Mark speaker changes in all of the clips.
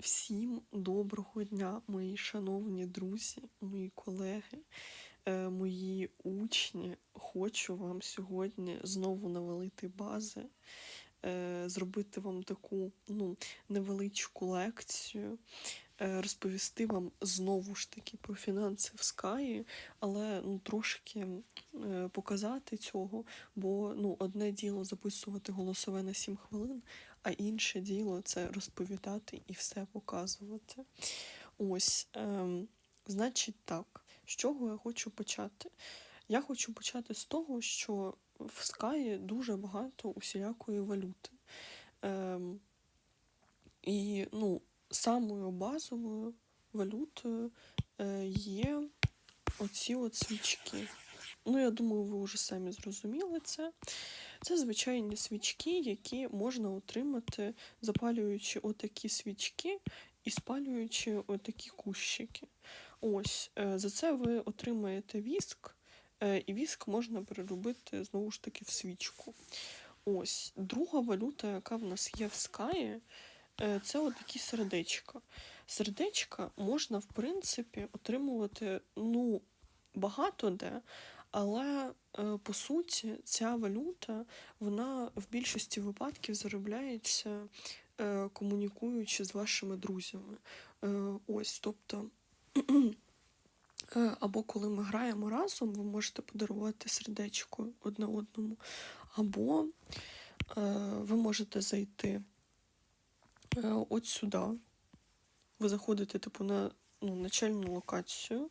Speaker 1: Всім доброго дня, мої шановні друзі, мої колеги, е, мої учні. Хочу вам сьогодні знову навалити бази, е, зробити вам таку ну, невеличку лекцію, розповісти вам знову ж таки про фінанси в Скаї, але ну, трошки е, показати цього, бо ну, одне діло записувати голосове на 7 хвилин, а інше діло це розповідати і все показувати. Ось, ем, значить, так, з чого я хочу почати? Я хочу почати з того, що в Скаї дуже багато усілякої валюти. Ем, і ну, самою базовою валютою е, є оці от свічки. Ну, я думаю, ви вже самі зрозуміли це. Це звичайні свічки, які можна отримати, запалюючи отакі свічки і спалюючи отакі кущики. Ось, е, за це ви отримаєте віск, е, і віск можна переробити знову ж таки в свічку. Ось, друга валюта, яка в нас є в Скаї, е, це отакі сердечка. Сердечка можна, в принципі, отримувати ну, багато де, але е, по суті ця валюта вона в більшості випадків заробляється е, комунікуючи з вашими друзями. Ось, тобто. Або коли ми граємо разом, ви можете подарувати сердечко одне одному, або ви можете зайти от сюди. Ви заходите, типу, на ну, начальну локацію,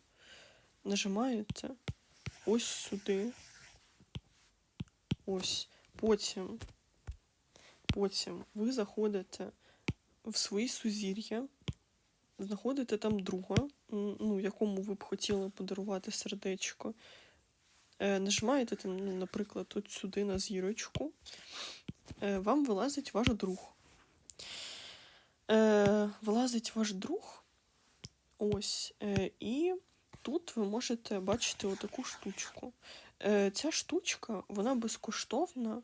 Speaker 1: нажимаєте ось сюди. Ось. Потім, потім ви заходите в свої сузір'я, знаходите там друга, ну, якому ви б хотіли подарувати сердечко. Е, нажимаєте, ну, наприклад, от сюди на зірочку. Е, вам вилазить ваш друг. Е, вилазить ваш друг. Ось. Е, і тут ви можете бачити отаку штучку. Е, Ця штучка, вона безкоштовна.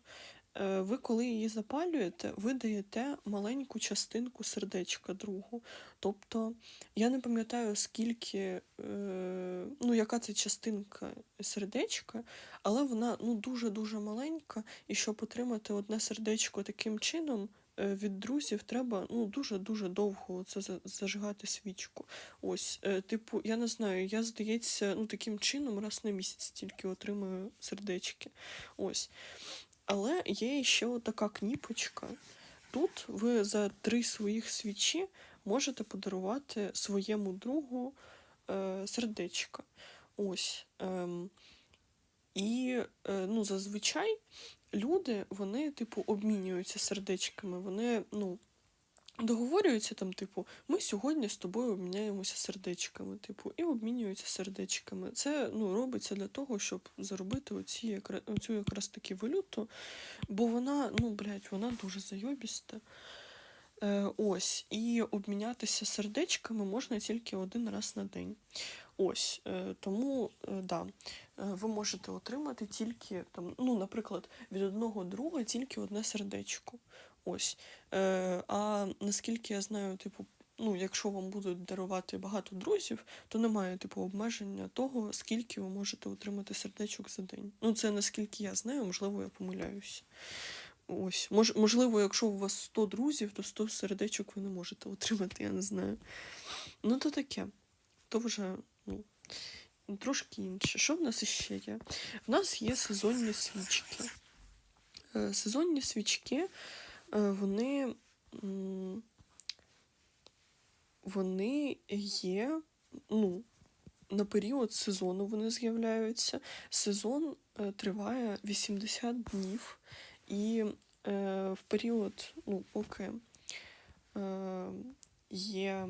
Speaker 1: Е, Ви, коли її запалюєте, ви даєте маленьку частинку сердечка другу. Тобто, я не пам'ятаю, скільки, е, ну, яка це частинка сердечка, але вона ну, дуже-дуже маленька, і щоб отримати одне сердечко таким чином, від друзів треба ну, дуже-дуже довго це зажигати свічку. Ось, е, типу, я не знаю, я, здається, ну, таким чином раз на місяць тільки отримую сердечки. Ось. Але є ще така кніпочка. Тут ви за три своїх свічі можете подарувати своєму другу е, сердечко. Ось. Ем, і е, ну, зазвичай люди, вони, типу, обмінюються сердечками. Вони, ну, договорюються там, типу, ми сьогодні з тобою обміняємося сердечками, типу, і обмінюються сердечками. Це ну, робиться для того, щоб заробити оці, оцю якраз таки валюту, бо вона, ну, блядь, вона дуже зайобіста. Е, ось, і обмінятися сердечками можна тільки один раз на день. Ось, е, тому, е, да, е, ви можете отримати тільки, там, ну, наприклад, від одного друга тільки одне сердечко. Ось. А наскільки я знаю, типу, ну, якщо вам будуть дарувати багато друзів, то немає типу обмеження того, скільки ви можете отримати сердечок за день. Ну, це наскільки я знаю, можливо, я помиляюся. Ось, мож, можливо, якщо у вас 100 друзів, то 100 сердечок ви не можете отримати, я не знаю. Ну, то таке. То вже, трошки інше. Що в нас іще є? В нас є сезонні свічки. Е, Сезонні свічки, е, вони, вони є, ну, на період сезону вони з'являються. Сезон е, триває 80 днів. І в період, ну, поки є,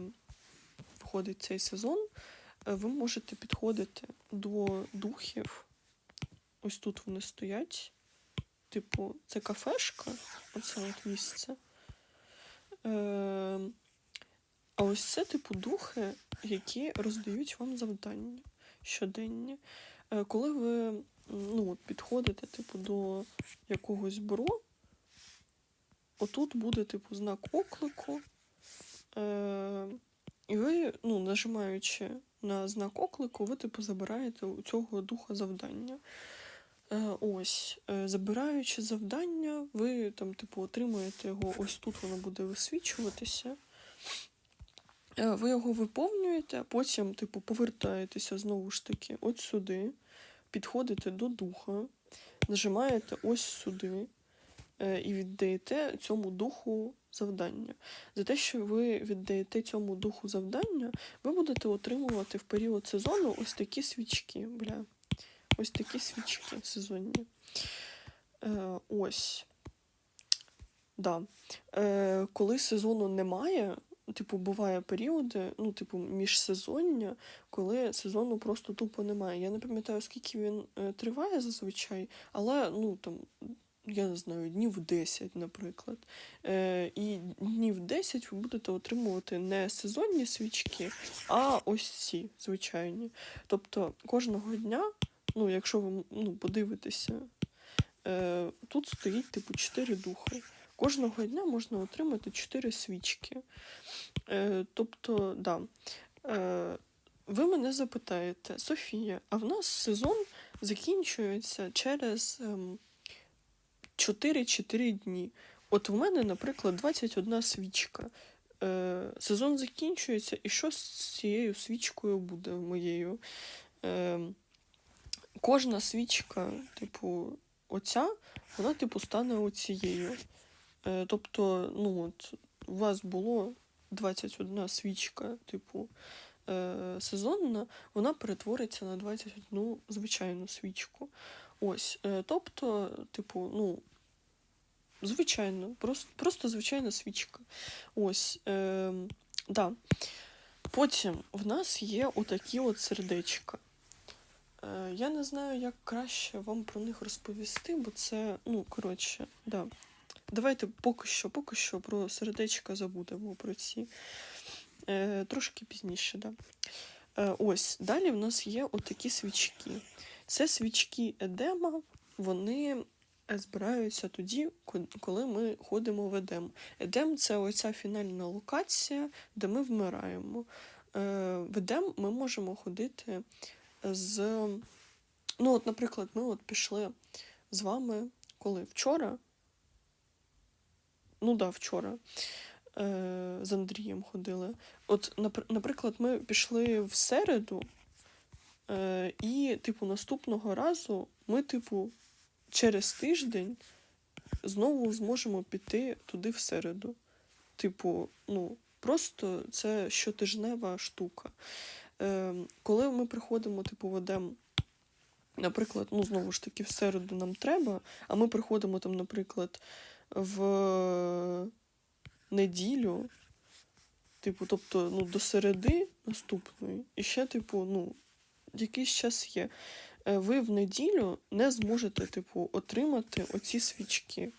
Speaker 1: входить цей сезон, ви можете підходити до духів. Ось тут вони стоять. Типу, це кафешка, оце от місце. Е, а ось це, типу, духи, які роздають вам завдання щоденні. Е, коли ви ну, підходите, типу, до якогось бюро, отут буде, типу, знак оклику. Е, і ви, ну, нажимаючи на знак оклику, ви типу забираєте у цього духа завдання. Е, ось, е, забираючи завдання, ви там, типу, отримуєте його, ось тут воно буде висвічуватися. Е, Ви його виповнюєте, а потім, типу, повертаєтеся знову ж таки от сюди, підходите до духа, нажимаєте ось сюди і віддаєте цьому духу завдання. За те, що ви віддаєте цьому духу завдання, ви будете отримувати в період сезону ось такі свічки. Бля. Ось такі свічки сезонні. Е, ось. Да. Е, коли сезону немає, типу, буває періоди, ну, типу, міжсезоння, коли сезону просто тупо немає. Я не пам'ятаю, скільки він е, триває зазвичай, але ну там. Я не знаю, днів 10, наприклад. Е, і днів 10 ви будете отримувати не сезонні свічки, а ось ці звичайні. Тобто кожного дня, ну, якщо ви ну, подивитеся, е, тут стоїть типу 4 духи. Кожного дня можна отримати 4 свічки. Е, тобто, да. Е, ви мене запитаєте, Софія, а в нас сезон закінчується через ем, 4-4 дні. От в мене, наприклад, 21 свічка. Е, сезон закінчується, і що з цією свічкою буде моєю? Е, кожна свічка, типу, оця, вона, типу, стане оцією. Е, тобто, ну от, у вас було 21 свічка, типу, е, сезонна, вона перетвориться на 21 звичайну свічку. Ось, е, тобто, типу, ну, звичайно, просто, просто звичайна свічка. Ось, е, да. Потім в нас є отакі от сердечка. Е, я не знаю, як краще вам про них розповісти, бо це, ну, коротше, да. Давайте поки що, поки що про сердечка забудемо про ці. Е, трошки пізніше, да. Е, ось, далі в нас є отакі свічки. Це свічки Едема, вони е, збираються тоді, коли ми ходимо в Едем. Едем це оця фінальна локація, де ми вмираємо. Е, В Едем ми можемо ходити з. Ну, от, наприклад, ми от пішли з вами коли? Вчора. Ну да, вчора. Е, з Андрієм ходили. От, наприклад, ми пішли в середу, е, і, типу, наступного разу ми, типу, через тиждень знову зможемо піти туди в середу. Типу, ну, просто це щотижнева штука. Е, коли ми приходимо, типу, ведемо, наприклад, ну, знову ж таки, в середу нам треба, а ми приходимо там, наприклад, в неділю, типу, тобто, ну, до середи наступної, і ще, типу, ну, якийсь час є. Е, Ви в неділю не зможете, типу, отримати оці свічки.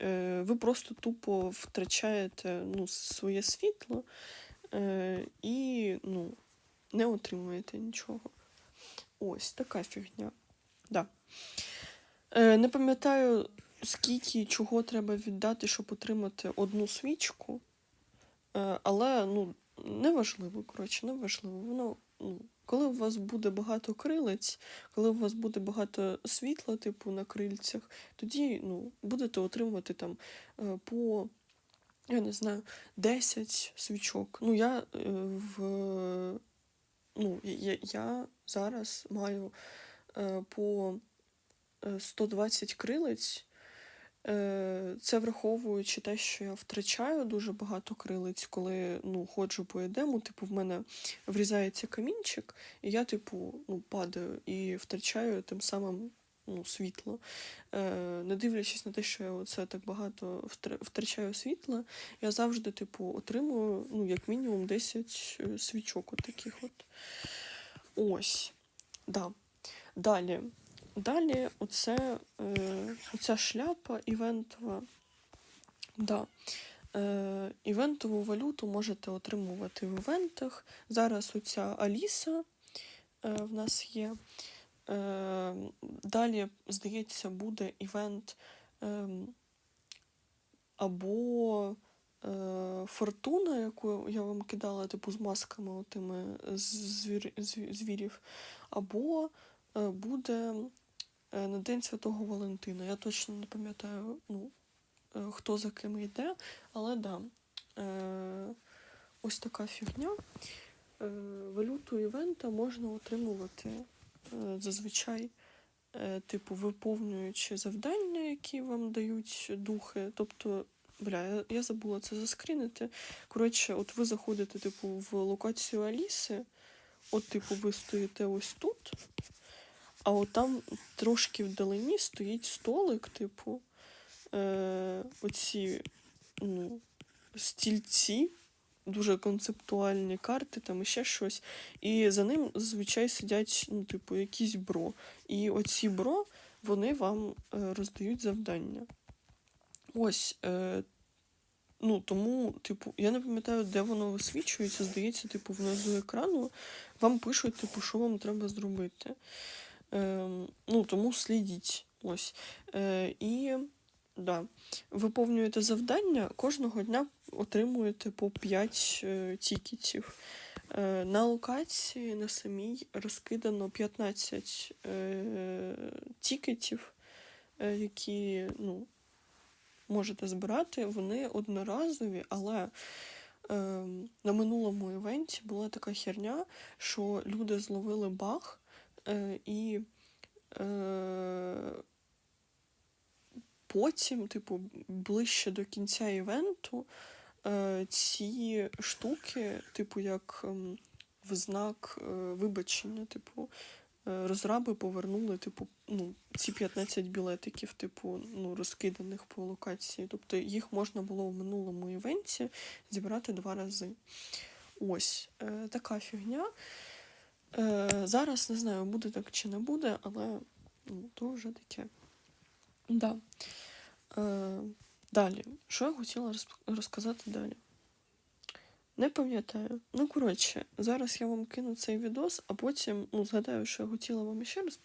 Speaker 1: Е, Ви просто тупо втрачаєте ну, своє світло е, і ну, не отримуєте нічого. Ось така фігня. Да. Не пам'ятаю, скільки чого треба віддати, щоб отримати одну свічку. Але ну, неважливо, коротше, неважливо. Воно, ну, коли у вас буде багато крилець, коли у вас буде багато світла, типу, на крильцях, тоді ну, будете отримувати там е, по, я не знаю, 10 свічок. Ну, я е, в. Ну, я, я зараз маю е, по е, 120 крилець. Е, Це враховуючи те, що я втрачаю дуже багато крилиць, коли ну, ходжу по едему, типу, в мене врізається камінчик, і я, типу, ну, падаю і втрачаю тим самим ну, світло. Е, Не дивлячись на те, що я оце так багато втрачаю світла, я завжди, типу, отримую ну, як мінімум 10 е, свічок от таких от. Ось. Да. Далі. Далі оце, е, оця шляпа івентова. Да. Е, івентову валюту можете отримувати в івентах. Зараз оця Аліса е, в нас є. Е, далі, здається, буде івент е, або е, фортуна, яку я вам кидала, типу, з масками отими звір, зві- звірів, або е, буде на День Святого Валентина. Я точно не пам'ятаю, ну, е, хто за ким йде, але да. Е, ось така фігня. Е, валюту івента можна отримувати е, зазвичай, е, типу, виповнюючи завдання, які вам дають духи. Тобто, бля, я забула це заскрінити. Коротше, от ви заходите, типу, в локацію Аліси, от, типу, ви стоїте ось тут, а от там трошки вдалині стоїть столик, типу, е, оці ну, стільці, дуже концептуальні карти, там ще щось. І за ним зазвичай сидять, ну, типу, якісь бро. І оці бро вони вам е, роздають завдання. Ось. Е, ну, тому, типу, я не пам'ятаю, де воно висвічується, здається, типу, внизу екрану вам пишуть, типу, що вам треба зробити. Е, ну, тому слідіть. Ось. Е, і да. Виповнюєте завдання, кожного дня отримуєте по 5 е, тікетів. Е, на локації на самій розкидано 15 е, тікетів, е, які ну, можете збирати. Вони одноразові, але е, на минулому івенті була така херня, що люди зловили баг і. Е, потім, типу, ближче до кінця івенту, е, ці штуки, типу, як ем, в знак е, вибачення, типу, е, розраби повернули, типу, ну, ці 15 білетиків, типу, ну, розкиданих по локації. Тобто їх можна було в минулому івенті зібрати два рази. Ось така фігня. Е, зараз не знаю, буде так чи не буде, але ну, то вже таке. Да. Е, далі. Що я хотіла розказати далі? Не пам'ятаю. Ну, коротше, зараз я вам кину цей відос, а потім ну, згадаю, що я хотіла вам ще розповісти.